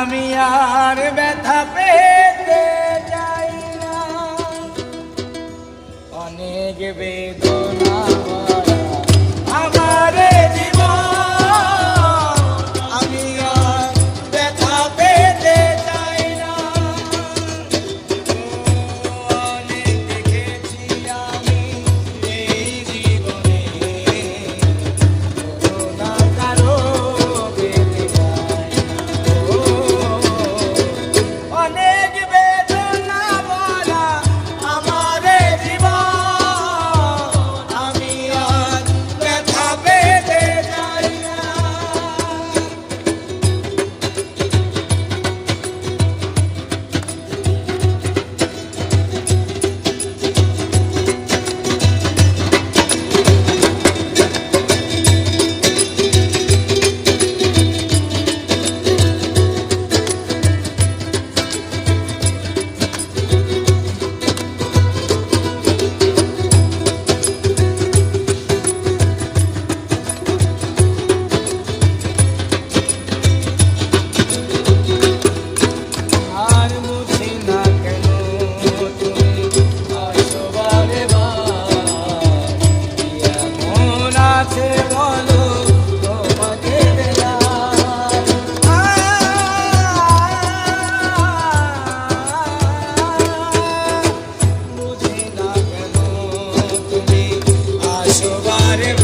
আমি আর ব্যথা পেতে যাই না। অনেক বেদনা Arriba.